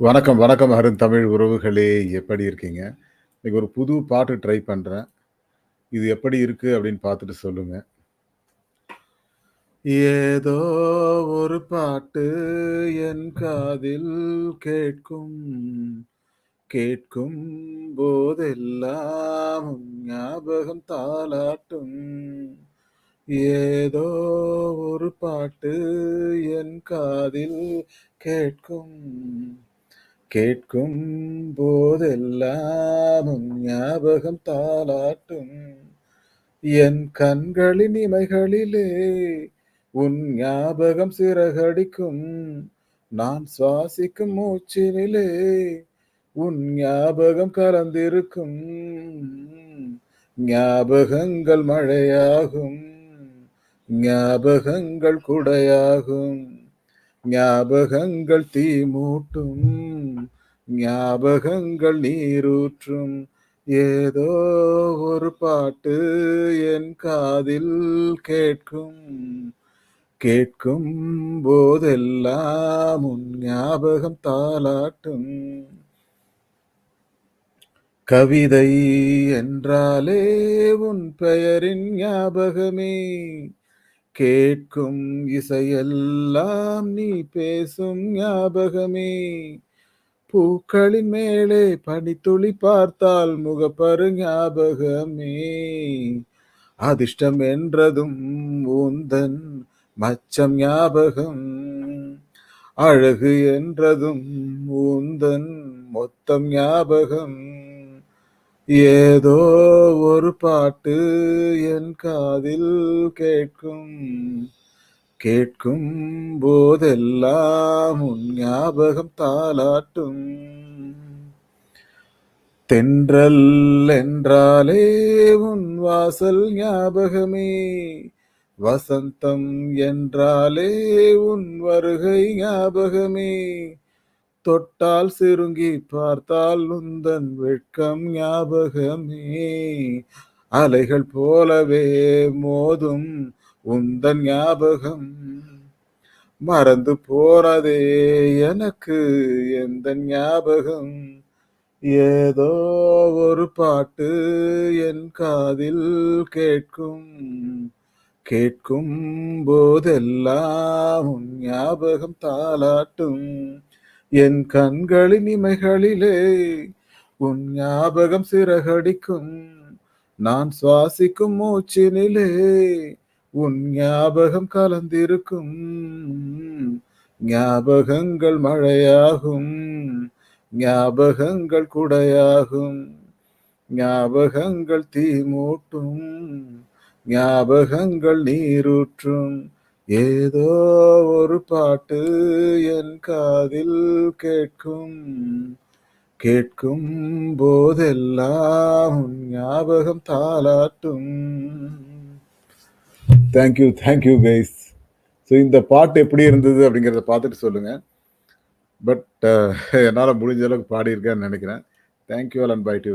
வணக்கம், வணக்கம் அருண் தமிழ் உறவுகளே! எப்படி இருக்கீங்க? இன்னைக்கு ஒரு புது பாட்டு ட்ரை பண்றேன். இது எப்படி இருக்கு அப்படின்னு பார்த்துட்டு சொல்லுங்க. ஏதோ ஒரு பாட்டு என் காதில் கேட்கும். கேட்கும் போதெல்லாம் ஞாபகம் தாளாட்டும் ஏதோ ஒரு பாட்டு என் காதில் கேட்கும். கேட்கும் போதெல்லாம் ஞாபகம் தாளாட்டும் என் கண்களின் இமைகளிலே உன் ஞாபகம் சிறகடிக்கும். நான் சுவாசிக்கும் மூச்சினிலே உன் ஞாபகம் கலந்திருக்கும். ஞாபகங்கள் மழையாகும். ஞாபகங்கள் குடையாகும். ஞாபகங்கள் தீ மூட்டும். ஞாபகங்கள் நீரூற்றும். ஏதோ ஒரு பாட்டு என் காதில் கேட்கும். கேட்கும் போதெல்லாம் உன் ஞாபகம் தாளாட்டும் கவிதை என்றாலே உன் பெயரின் ஞாபகமே. கேட்கும் இசையெல்லாம் நீ பேசும் ஞாபகமே. பூக்களின் மேலே பனித்துளி பார்த்தால் முகப்பரு ஞாபகமே. அதிர்ஷ்டம் என்றதும் ஊந்தன் மச்சம் ஞாபகம். அழகு என்றதும் ஊந்தன் மொத்தம் ஞாபகம். ஏதோ ஒரு பாட்டு என் காதில் கேட்கும். கேட்கும் போதெல்லாம் உன் ஞாபகம் தாளாட்டும் தென்றல் என்றாலே உன் வாசல் ஞாபகமே. வசந்தம் என்றாலே உன் வருகை ஞாபகமே. தொட்டால் சிறுங்கி பார்த்தால் உந்தன் வெட்கம் ஞாபகமே. அலைகள் போலவே மோதும் உந்தன் ஞாபகம். மறந்து போறதே எனக்கு எந்த ஞாபகம். ஏதோ ஒரு பாட்டு என் காதில் கேட்கும். கேட்கும் போதெல்லாம் உன் ஞாபகம் தாளாட்டும் என் கண்களின் இமைகளிலே உன் ஞாபகம் சிறகடிக்கும். நான் சுவாசிக்கும் மூச்சினிலே உன் ஞாபகம் கலந்திருக்கும். ஞாபகங்கள் மழையாகும். ஞாபகங்கள் குடையாகும். ஞாபகங்கள் தீமூட்டும் ஞாபகங்கள் நீரூற்றும். ஏதோ ஒரு பாட்டு என் காதில் கேட்கும். கேட்கும் போதெல்லாம் உன் ஞாபகம் தாளாட்டும் thank you, thank you guys. So இந்த பாட்டு எப்படி இருந்தது அப்படிங்கிறத பார்த்துட்டு சொல்லுங்க. பட் uh, என்னால் முடிஞ்ச அளவுக்கு பாடியிருக்கேன்னு நினைக்கிறேன். Thank you all and bye to